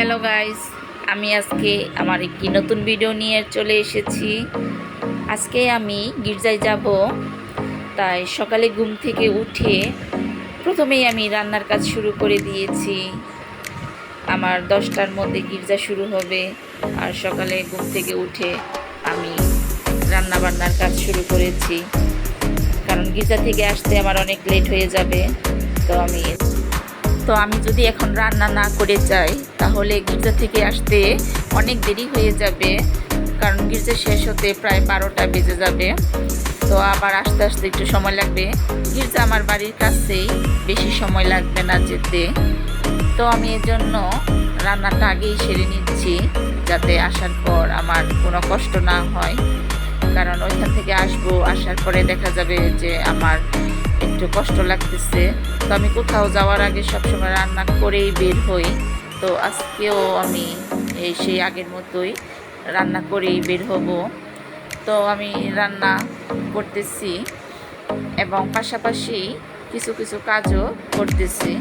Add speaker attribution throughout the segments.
Speaker 1: Hello guys আমি আজকে আমার একটি নতুন ভিডিও নিয়ে চলে এসেছি। আজকে আমি গির্জায় যাব। তাই সকালে ঘুম থেকে উঠে প্রথমেই আমি রান্নার কাজ শুরু করে দিয়েছি। আমার দশটার মধ্যে গির্জা শুরু হবে। আর সকালে ঘুম থেকে উঠে আমি রান্না বান্নার কাজ শুরু করেছি। কারণ গির্জা থেকে আসতে আমার অনেক লেট হয়ে যাবে। তো আমি তো আমি যদি এখন রান্না না করে যাই, তাহলে গির্জা থেকে আসতে অনেক দেরি হয়ে যাবে, কারণ গির্জা শেষ হতে প্রায় বারোটা বেজে যাবে। তো আবার আসতে আসতে একটু সময় লাগবে। গির্জা আমার বাড়ির কাছেই বেশি সময় লাগবে না যেতে। তো আমি এর জন্য রান্নাটা আগেই সেরে নিচ্ছি, যাতে আসার পর আমার কোনো কষ্ট না হয়। কারণ ওইখান থেকে আসব, আসার পরে দেখা যাবে যে আমার একটু কষ্ট লাগতেছে। তো আমি কোথাও যাওয়ার আগে সবসময় রান্না করেই বের হই। তো আজকেও আমি এই সেই আগের মতোই রান্না করেই বের হব। তো আমি রান্না করতেছি এবং পাশাপাশি কিছু কিছু কাজও করতেছি।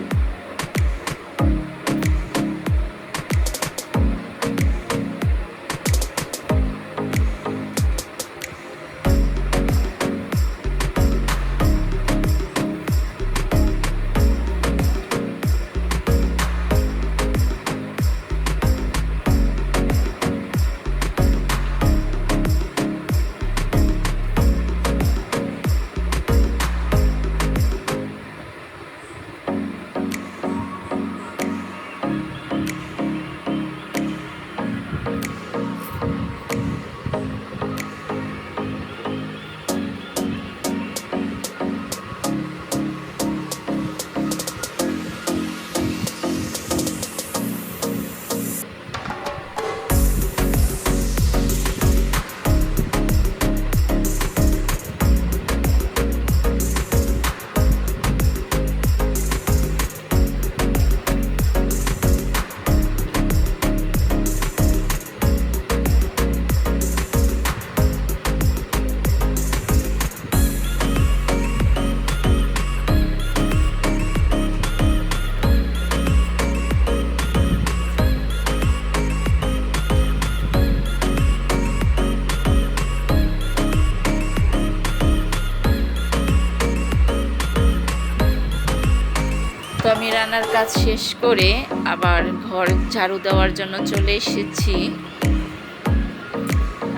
Speaker 1: রান্নার কাজ শেষ করে আবার ঘর ঝাড়ু দেওয়ার জন্য চলে এসেছি।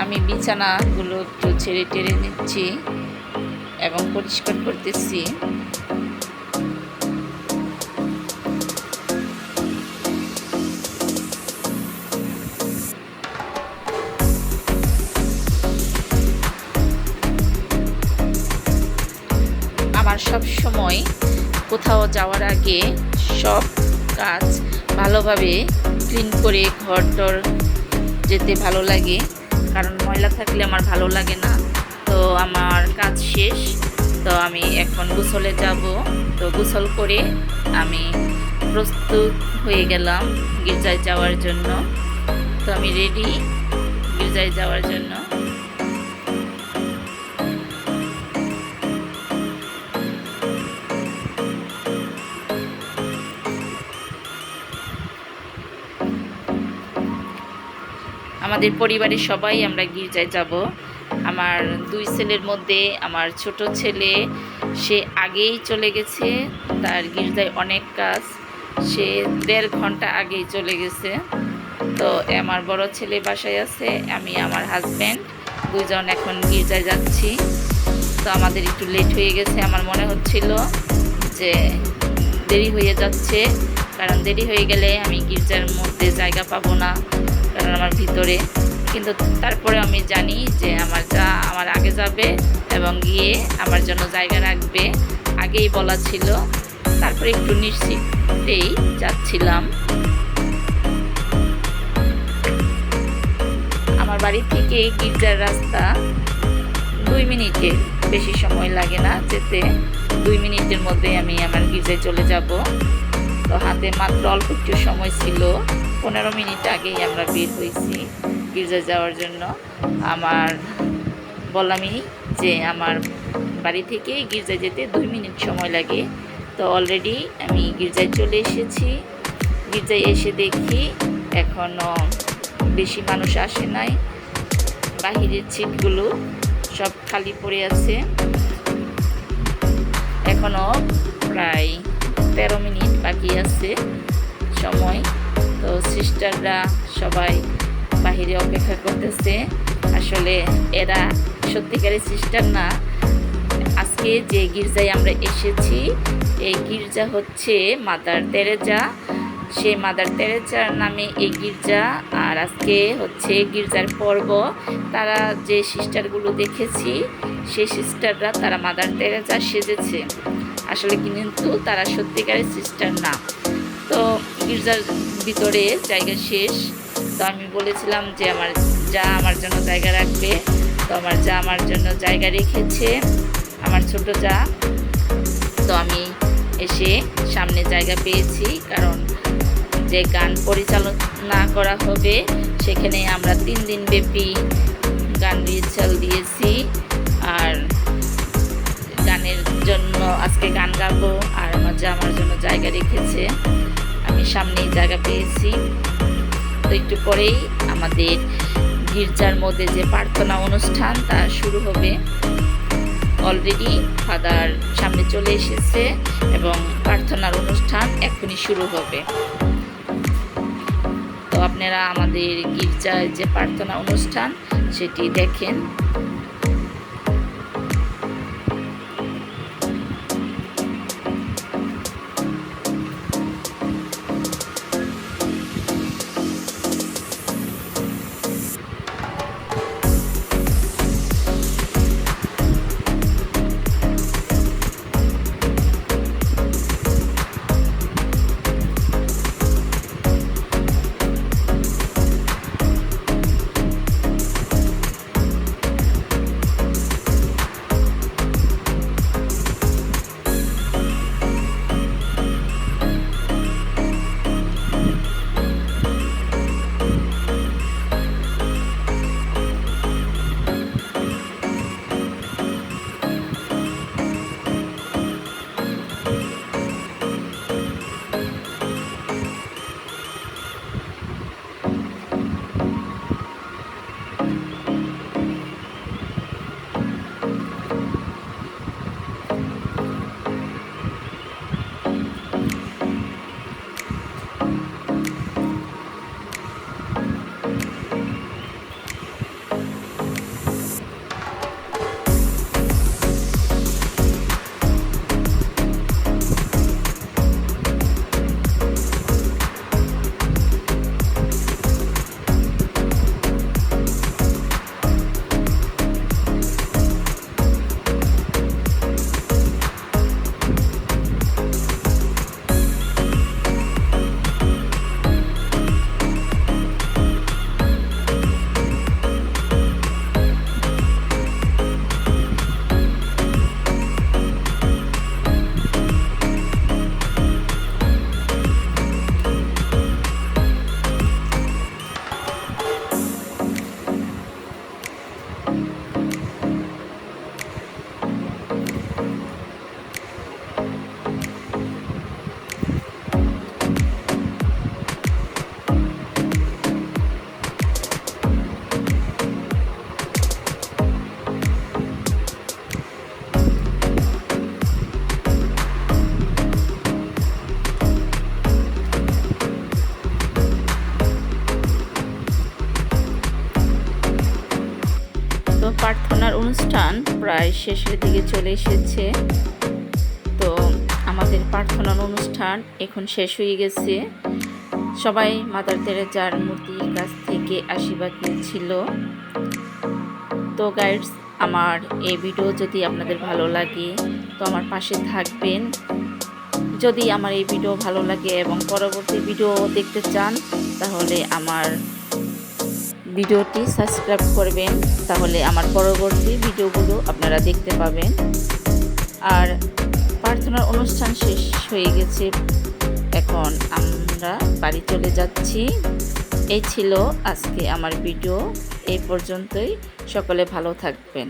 Speaker 1: আমি বিছানাগুলো একটু ছেড়ে টেড়ে নিচ্ছি এবং পরিষ্কার করতেছি। আমার সব সময় কোথাও যাওয়ার আগে সব কাজ ভালোভাবে ক্লিন করে ঘর টর যেতে ভালো লাগে। কারণ ময়লা থাকলে আমার ভালো লাগে না। তো আমার কাজ শেষ। তো আমি এখন গোসলে যাব। তো গোসল করে আমি প্রস্তুত হয়ে গেলাম গির্জায় যাওয়ার জন্য। তো আমি রেডি গির্জায় যাওয়ার জন্য। আমাদের পরিবারের সবাই আমরা গির্জায় যাব। আমার দুই ছেলের মধ্যে আমার ছোট ছেলে, সে আগেই চলে গেছে। তার গির্জায় অনেক কাজ। সে দেড় ঘণ্টা আগেই চলে গেছে। তো আমার বড় ছেলে বাসায় আছে, আমি আমার হাজব্যান্ড দুজন এখন গির্জায় যাচ্ছি। তো আমাদের একটু লেট হয়ে গেছে। আমার মনে হচ্ছিল যে দেরি হয়ে যাচ্ছে, কারণ দেরি হয়ে গেলে আমি গির্জার মধ্যে জায়গা পাবো না। কারণ আমার ভিতরে। কিন্তু তারপরে আমি জানি যে আমার যা আমার আগে যাবে এবং গিয়ে আমার জন্য জায়গা রাখবে। আগেই বলা ছিল। তারপরে একটু নিশ্চিতেই যাচ্ছিলাম। আমার বাড়ি থেকে গির্জার রাস্তা দুই মিনিটে বেশি সময় লাগে না যেতে। দুই মিনিটের মধ্যে আমি আমার গির্জায় চলে যাব। তো হাতে মাত্র অল্প একটু সময় ছিল। পনেরো মিনিট আগেই আমরা বের হয়েছি গির্জা যাওয়ার জন্য। আমার বললামই যে আমার বাড়ি থেকে গির্জায় যেতে দুই মিনিট সময় লাগে। তো অলরেডি আমি গির্জায় চলে এসেছি। গির্জায় এসে দেখি এখনও বেশি মানুষ আসে নাই। বাহিরের সিটগুলো সব খালি পড়ে আছে। এখনও প্রায় তেরো মিনিট বাকি আছে। সিস্টাররা সবাই বাহিরে অপেক্ষা করতেছে। আসলে এরা সত্যিকারের সিস্টার না। আজকে যে গির্জায় আমরা এসেছি, এই গির্জা হচ্ছে মাদার তেরেজা। সে মাদার তেরেজার নামে এই গির্জা, আর আজকে হচ্ছে গির্জার পর্ব। তারা যে সিস্টারগুলো দেখেছি, সেই সিস্টাররা তারা মাদার তেরেজা সেজেছে। আসলে কিন্তু তারা সত্যিকারের সিস্টার না। তো গির্জার ভিতরে জায়গা শেষ। তো আমি বলেছিলাম যে আমার যা আমার জন্য জায়গা রাখবে। তো আমার যা আমার জন্য জায়গা রেখেছে, আমার ছোট যা। তো আমি এসে সামনে জায়গা পেয়েছি, কারণ যে গান পরিচালনা করা হবে, সেখানে আমরা তিন দিন ব্যাপী গান রিহার্সাল দিয়েছি। আর গানের জন্য আজকে গান গাবো, আর আমার যা আমার জন্য জায়গা রেখেছে। আমি সামনেই জায়গা পেয়েছি। তো একটু পরেই আমাদের গির্জার মধ্যে যে প্রার্থনা অনুষ্ঠান, তা শুরু হবে। অলরেডি ফাদার সামনে চলে এসেছে এবং প্রার্থনার অনুষ্ঠান এখনই শুরু হবে। তো আপনারা আমাদের গির্জার যে প্রার্থনা অনুষ্ঠান, সেটি দেখেন। うん。অনুষ্ঠান প্রায় শেষের দিকে চলে এসেছে। তো আমাদের প্রার্থনার অনুষ্ঠান এখন শেষ হয়ে গেছে। সবাই মাদার তেরেজার মূর্তির কাছ থেকে আশীর্বাদ নিচ্ছিল। তো গাইডস আমার এই ভিডিও যদি আপনাদের ভালো লাগে, তো আমার পাশে থাকবেন। যদি আমার এই ভিডিও ভালো লাগে এবং পরবর্তী ভিডিও দেখতে চান, তাহলে আমার ভিডিওটি সাবস্ক্রাইব করবেন, তাহলে আমার পরবর্তী ভিডিওগুলো আপনারা দেখতে পাবেন। আর প্রার্থনার অনুষ্ঠান শেষ হয়ে গেছে। এখন আমরা বাড়ি চলে যাচ্ছি। এই ছিল আজকে আমার ভিডিও। এই পর্যন্তই। সকলে ভালো থাকবেন।